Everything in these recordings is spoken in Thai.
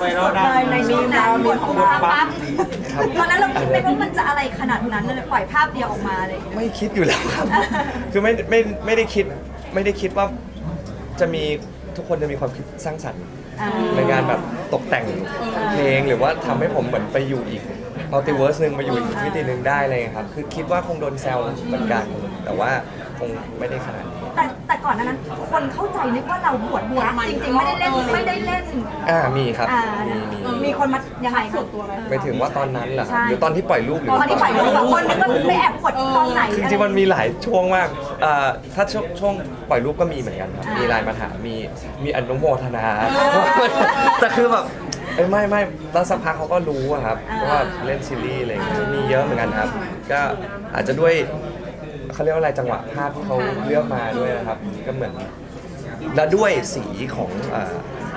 สุดๆเลยในช่วงนั้นบทของปั๊บปั๊บครับตอนนั้นเราคิดไหมว่ามันจะอะไรขนาดนั้นเลยปล่อยภาพเดียวออกมาเลย ไม่คิดอยู่แล้วครับ คือไม่ไม่ไม่ได้คิดไม่ได้คิดว่าจะมีทุกคนจะมีความคิดสร้างสรรค์อ่าในการแบบตกแต่งเพลงหรือว่าทำให้ผมเหมือนไปอยู่อีกมัลติเวิร์สหนึ่งมาอยู่อีกมิติหนึ่งได้เลยครับ คือคิดว่าคงโดนแซวเหมือนกัน แต่ว่าคงไม่ได้ขนาดนี้แต่แต่ก่ อนหนานั้นคนเข้าใจนึกว่าเราบวชบวชจริงๆไม่ได้เล่นไม่ได้เล่นอ่ามีครับอ่ามีมีมีคนมายังไงส่วนตัวไปถึงว่าตอนนั้นเหรอครับใช่ หรือตอนที่ปล่อยรูปหรือตอนที่ปล่อยรูปอะคนนึกว่าไปแอบกดตอนไหน จริงๆมันมีหลายช่วงมากอ่าถ้าช่วงช่วงปล่อยรูปก็มีเหมือนกันครับมีไลน์มาถามมีมีอนุโมทนา แต่คือแบบเอ้ยไม่ไม่แล้วสักพักเขาก็รู้อะครับว่าเล่นซีรีส์อะไรอย่างเงี้ยมีเยอะเหมือนกันครับ ก็อาจจะด้วย เขาเรียกว่าอะไรจังหวะภาพที่เขาเลือกมาด้วยนะครับ ก็เหมือนแล้วด้วยสีของเอ่อ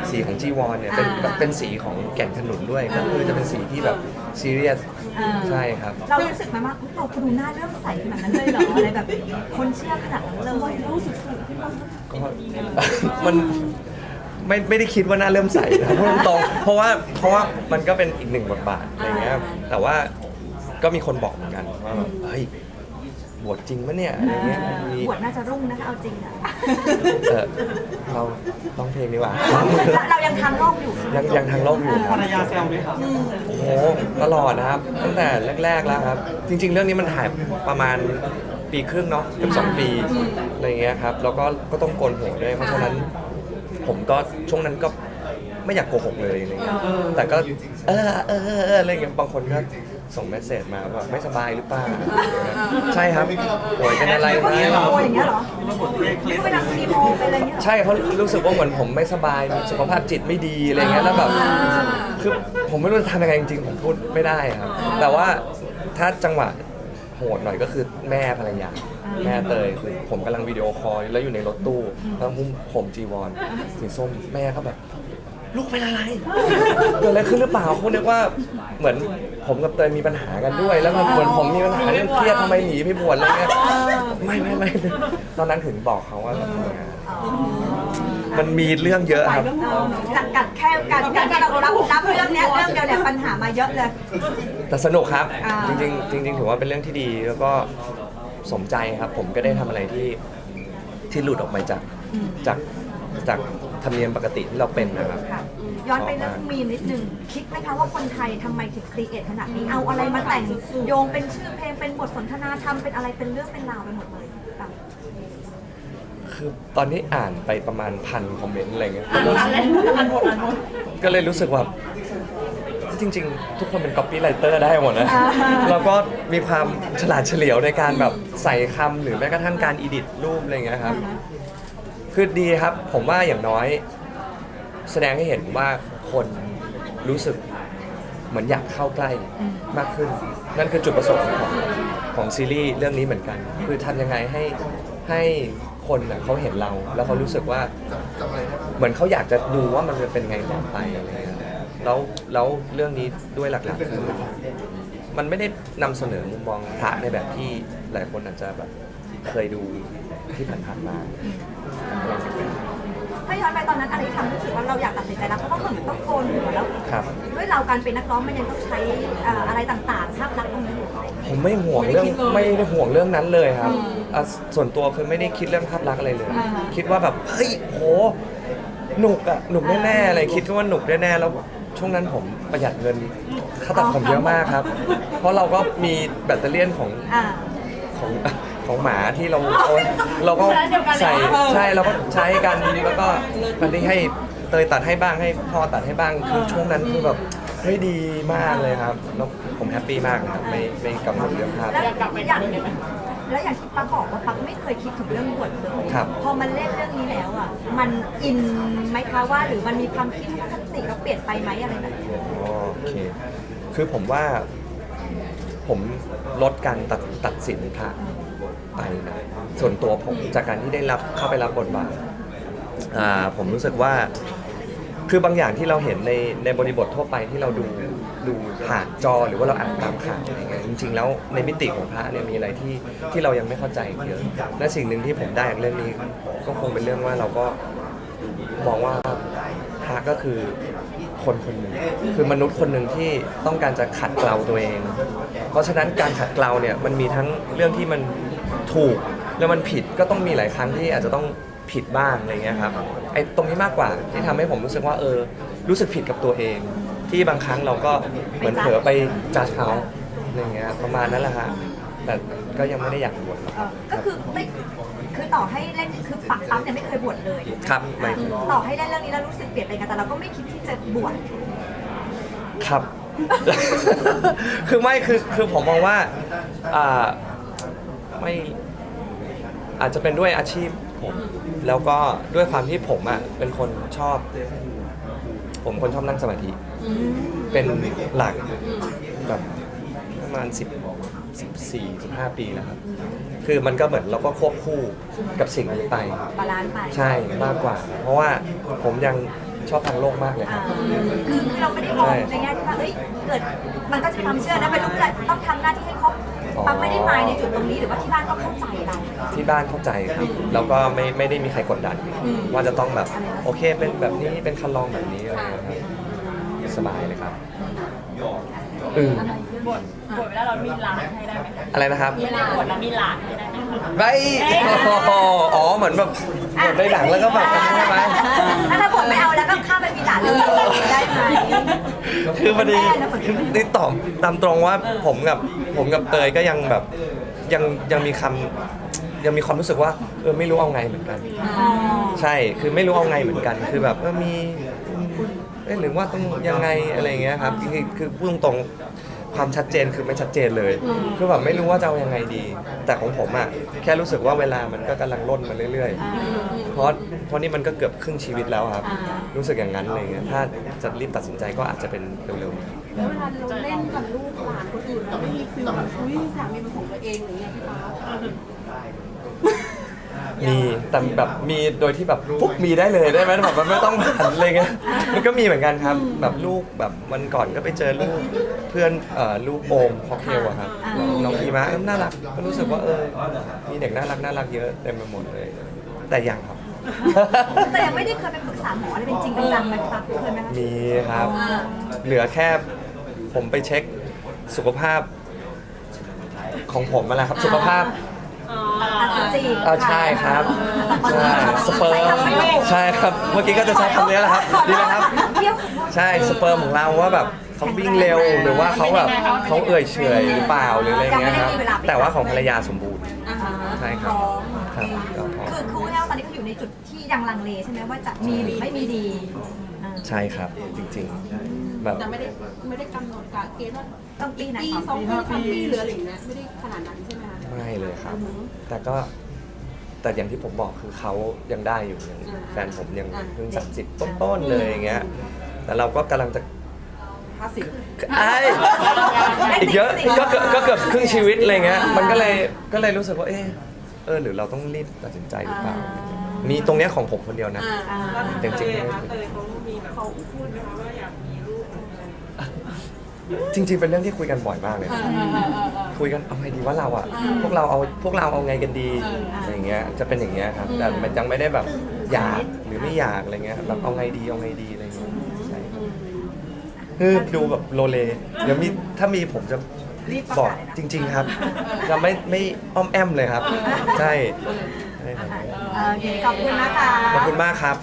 สีของจีวรเนี่ยเป็นอ่า เป็นสีของแก่นขนุนด้วยก็คือจะเป็นสีที่แบบซีเรียสอ่าใช่ครับ เรารู้สึกไหมว่าอุ๊ยเราดูหน้าเริ่มใสขนาดนั้นเลยเหรออะไรแบบคนเชื่อขนาดนั้นเลยรู้สึกสุดก็ มันไม่ไม่ได้คิดว่าน่าเริ่มใส่นะพูดตรงๆเพราะว่าเพราะว่ามันก็เป็นอีกหนึ่งบทบาทอะไรเงี้ยแต่ว่าก็มีคนบอกเหมือนกันว่าแบบเฮ้ย บวชจริงปะเนี่ยอะไรเงี้ยมีบวชน่าจะรุ่งนะคะเอาจริงอะเออเราต้องเพลงดีกว่า เรายังทางโลกอยู่ยังยังทางโลกอยู่ภรรยาแซวไหมครับโอ้โหตลอดนะครับ ตั้งแต่แรก ๆ แล้วครับ จริง ๆ เรื่องนี้มันถ่ายประมาณปีครึ่งเนาะเกือบสองปีอะไรเงี้ยครับแล้วก็ก็ต้องโกนหัวด้วยเพราะฉะนั้น ผมก็ช่วงนั้นก็ไม่อยากโกหกเลยอะไรเงี้ยแต่ก็ เออเออเออเอออะไรเงี้ยบางคนก็ ส่งเมสเซจมาว่าไม่สบายหรือเปล่าใช่ครับป่วยเป็นอะไรไหมโอ้ยอย่างเงี้ยเหรอมาบทเรียกเคล็ดก็ไปทำคีโมไปอะไรเงี้ยเหรอใช่เขารู้สึกว่าเหมือนผมไม่สบายสุขภาพจิตไม่ดีอะไรเงี้ยแล้วแบบคือผมไม่รู้จะทำยังไงจริงๆผมพูดไม่ได้ครับ แต่ว่าถ้าจังหวะโหดหน่อยก็คือแม่ภรรยาแม่เตยคือผมกำลังวิดีโอคอลแล้วอยู่ในรถตู้แล้วหุ้มผมจีวรสีส้มแม่ก็แบบ ลูกเป็นอะไรเกิดอะไรขึ้นหรือเปล่าเขานึกว่าเหมือนผมกับเตยมีปัญหากันด้วย แล้วมันเหมือนผมมีปัญหาเรื่องเครียดทำไมหนีพี่บวชอะไรเงี้ยไม่ไม่ไม่ตอนนั้นถึงบอกเขาว่าแบบทำงานมันมีเรื่องเยอะครับ กัดกัดแค่การการที่เรารับรับเรื่องเนี้ยเรื่องเดียวเนี่ยปัญหามาเยอะเลย แต่สนุกครับ อ่า จริงๆจริงๆถือว่าเป็นเรื่องที่ดีแล้วก็สมใจครับ ผมก็ได้ทำอะไรที่ที่หลุดออกไปจากจากจาก ธรรมเนียมปกติที่เราเป็นนะครับ ค่ะย้อนไปเรื่องมีมนิดนึง คิดไหมคะว่าคนไทยทำไมถึงครีเอทขนาดนี้ เอาอะไรมาแต่งโยงเป็นชื่อเพลงเป็นบทสนทนาธรรมเป็นอะไรเป็นเรื่องเป็นราวไปหมดเลยแบบคือตอนนี้อ่านไปประมาณพันคอมเมนต์อะไรเงี้ย ก็เลยรู้สึกว่า จริง ๆ ทุกคนเป็น copy writer ได้หมดนะอ่าแล้วก็มีความฉลาดเฉลียวในการแบบใส่คำหรือแม้กระทั่งการอีดิทรูปอะไรเงี้ยครับ คือดีครับ ผมว่าอย่างน้อย แสดงให้เห็นว่าคนรู้สึกเหมือนอยากเข้าใกล้มากขึ้น นั่นคือจุดประสงค์ของของซีรีส์เรื่องนี้เหมือนกัน คือทำยังไงให้ให้คนน่ะเขาเห็นเรา แล้วเขารู้สึกว่า เหมือนเขาอยากจะดูว่ามันจะเป็นไงต่อไปอะไรเงี้ยแล้วแล้วเรื่องนี้ด้วยหลักๆคือมันไม่ได้นำเสนอมุมมองพระในแบบที่หลายคนอาจจะแบบเคยดู ที่ผ่านๆมาถ้าย้อนไปตอนนั้นอะไรที่ทำให้รู้สึกว่าเราอยากตัดสินใจแล้วเพราะว่าเหมือนต้องโกนหัวแล้วครับด้วยเราการเป็นนักร้องมันยังต้องใช้เอ่ออะไรต่างๆภาพลักษณ์ตรงนี้อยู่ผมไม่ห่วงเรื่องไม่ได้ห่วงเรื่องนั้นเลยครับอะส่วนตัวคือไม่ได้คิดเรื่องภาพลักษณ์อะไรเลยอ่าฮะคิดว่าแบบเฮ้ยโหหนุกอะหนุกแน่ๆอะไรคิดว่าหนุกแน่ๆแล้วช่วงนั้นผมประหยัดเงินค่าตัดผมเยอะมากครับ เพราะเราก็มีแบตเตอรี่ยนของอ่า ของ ของหมาที่เราเอาเราก็ใส่ใช่เราก็ใช้กันแล้วก็มันได้ให้เตยตัดให้บ้างให้พ่อตัดให้บ้างคือช่วงนั้นคือแบบเฮ้ยดีมากเลยครับแล้วผมแฮปปี้มากนะครับไม่ไม่กังวลเรื่องภาพ แล้วอย่างแล้วอย่างที่ปักบอกว่าปักไม่เคยคิดถึงเรื่องบวชเลย ครับ พอมันเล่นเรื่องนี้แล้วอะ มันอินไหมคะว่าหรือมันมีความคิดทัศนคติเราเปลี่ยนไปไหมอะไรแบบนี้อ๋อโอเค คือผมว่า ผมลดการตัดตัดสินพระ ไปนะส่วนตัวผมจากการที่ได้รับเข้าไปรับบทบาทอ่าผมรู้สึกว่า คือบางอย่างที่เราเห็นในในบริบททั่วไปที่เราดูดูผ่านจอหรือว่าเราอ่านตามข่าวอะไรเงี้ยจริง ๆ แล้วในมิติของพระเนี่ยมีอะไรที่ที่เรายังไม่เข้าใจเยอะและสิ่งหนึ่งที่ผมได้จากเรื่องนี้ ก็คงเป็นเรื่องว่าเราก็มองว่าพระก็คือคนคนหนึ่งคือมนุษย์คนหนึ่งที่ต้องการจะขัดเกลาตัวเอง เพราะฉะนั้นการขัดเกลาเนี่ยมันมีทั้งเรื่องที่มัน ถูกแล้วมันผิดก็ต้องมีหลายครั้งที่อาจจะต้องผิดบ้างอะไรเงี้ยครับไอ้ตรงนี้มากกว่าที่ทำให้ผมรู้สึกว่าเออ รู้สึกผิดกับตัวเอง ที่บางครั้งเราก็เหมือนเผลอไปจัดเขาอะไรเงี้ยประมาณนั้นแหละฮะแต่ก็ยังไม่ได้อยากบวชหรอกเออก็คือไม่คือต่อให้เล่นคือปักปั๊มเนี่ยไม่เคยบวชเลยครับไม่อะต่อให้เล่นเรื่องนี้แล้วรู้สึกเปลี่ยนไปกันแต่เราก็ไม่คิดที่จะบวชครับ คือไม่คือคือผมมองว่าอ่า ไม่อาจจะเป็นด้วยอาชีพผม แล้วก็ด้วยความที่ผมอะเป็นคนชอบ ผมคนชอบนั่งสมาธิเป็นหลักแบบประมาณ10 14 15 ปีแล้วครับ คือมันก็เหมือนเราก็ควบคู่กับสิ่งนี้ไป บาลานซ์ไปใช่มากกว่า เพราะว่าผมยังชอบทางโลกมากเลยคอ่ารับ คือคือเราไม่ได้มองในแง่ที่ว่าเอ้ยเกิดมันก็จะมีความเชื่อนะเป็นลูกหลานต้องทำหน้าที่ให้ครบอ๋อ ปั๊มไม่ได้หมายในจุดตรงนี้หรือว่าที่บ้านก็เข้าใจเรา ที่บ้านเข้าใจครับแล้วก็ไม่ไม่ได้มีใครกดดัน อืม ว่าจะต้องแบบโอเคเป็นแบบนี้เป็นคันลองแบบนี้อะไรอย่างเงี้ยครับสบายเลยครับอืมบทบทเวลาเรามีหลานให้ได้ไหมคะอะไรนะครับเวลาบทเรามีหลานให้ได้ไหมคะไม่อ๋อ เหมือนแบบบทในหนังแล้วก็แบบอันนี้ใช่ไหมแล้วถ้าบทไม่เอาแล้วก็ข้ามไปมีหลานเลยได้ไหม คือพอดีนี่ตอบตามตรงว่าผมกับผมกับเตยก็ยังแบบยังยังมีคำยังมีความรู้สึกว่าเออไม่รู้เอาไงเหมือนกันอ๋อใช่คือไม่รู้เอาไงเหมือนกัน คือแบบเออมีเอ๊ะหรือว่าต้องยังไงอะไรอย่างเงี้ยครับคือคือพูดตรงๆความชัดเจนคือไม่ชัดเจนเลย คือแบบไม่รู้ว่าจะเอายังไงดี แต่ของผมอะแค่รู้สึกว่าเวลามันก็กำลังล่นมาเรื่อยๆ เพราะเพราะนี่มันก็เกือบครึ่งชีวิตแล้วครับ รู้สึกอย่างนั้นอะไรเงี้ยถ้าจะรีบตัดสินใจก็อาจจะเป็นเร็วๆนี้แล้วเวลาเราเล่นกับลูกหลานคนอื่นเราไม่มีฟิลแบบอุ้ยอยากมีเป็นของตัวเองหรือไงพี่ฟ้ามีแต่แบบมีโดยที่แบบปุ๊บมีได้เลยได้ไหมแบบมันไม่ต้องผ่านอะไรเงี้ยมันก็มีเหมือนกันครับ แบบลูกแบบวันก่อนก็ไปเจอลูกเพื่อนเอ่อลูกโอมค็อกเทลอะครับน้องพีมะเอ้ยน่ารักก็รู้สึกว่าเออมีเด็กน่ารักน่ารักเยอะเต็มไปหมดเลย แต่ยังครับ แต่ยังไม่ได้เคยไปปรึกษาหมออะไรเป็นจริงเป็นจังไหมครับเคยไหมคะมีครับ เหลือแค่ผมไปเช็คสุขภาพของผมมาแล้วครับ สุขภาพอสุจิอ่าใช่ครับ ใช่สเปิร์มใช่ครับ เมื่อกี้ก็จะใช้คำนี้แหละครับดีไหมครับ เที่ยวใช่สเปิร์มของเราว่าแบบเขาวิ่งเร็วหรือว่าเขาแบบเขาเอื่อยเฉอยหรือเปล่าหรืออะไรเงี้ยครับ แต่ว่าของภรรยาสมบูรณ์อ่าฮะใช่ครับพร้อมครับก็พอคือครูแอลตอนนี้เขาอยู่ในจุดที่ยังลังเลใช่ไหมว่าจะมีหรือไม่มีดีอ่าใช่ครับจริงๆ แบบแต่ไม่ได้ไม่ได้กำหนดกะเกณฑ์ว่าต้องปีไหนปีก่อนสองปีสามปีหรืออะไรอย่างเงี้ยไม่ได้ขนาดนั้นใช่ไหมคะไม่เลยครับ แต่ก็แต่อย่างที่ผมบอกคือเขายังได้อยู่ยังแฟนผมยังเพิ่งสามสิบต้นๆเลยอย่างเงี้ยแต่เราก็กำลังจะ ห้าสิบไอ้อีกเยอะก็เกือบก็เกือบครึ่งชีวิตอะไรเงี้ยมันก็เลยก็เลยรู้สึกว่าเออ เออหรือเราต้องรีบตัดสินใจหรือเปล่า มีตรงเนี้ยของผมคนเดียวนะอ่าจริงๆไม่เตยเขามีแบบเขาพูดไหมคะว่าอยากมีลูกจริง ๆ เป็นเรื่องที่คุยกันบ่อยมากเลยอ่าอ่าอ่าอ่าคุยกันเอาไงดีว่าเราอะ พวกเราเอาพวกเราเอาไงกันดีเออออย่างเงี้ยจะเป็นอย่างเงี้ยครับแต่มันยังไม่ได้แบบอยากหรือไม่อยากอะไรเงี้ยแบบเอาไงดีเอาไงดีอะไรเงี้ยใช่ครับคือดูแบบโลเลเดี๋ยวมีถ้ามีผมจะ รีบประบอกกาศเลยนะจริง ๆครับจะไม่ไม่อ้อมแอมเลยครับ ใช่ใช่ครับโอเคขอบคุณนะคะ ขอบคุณมากครับ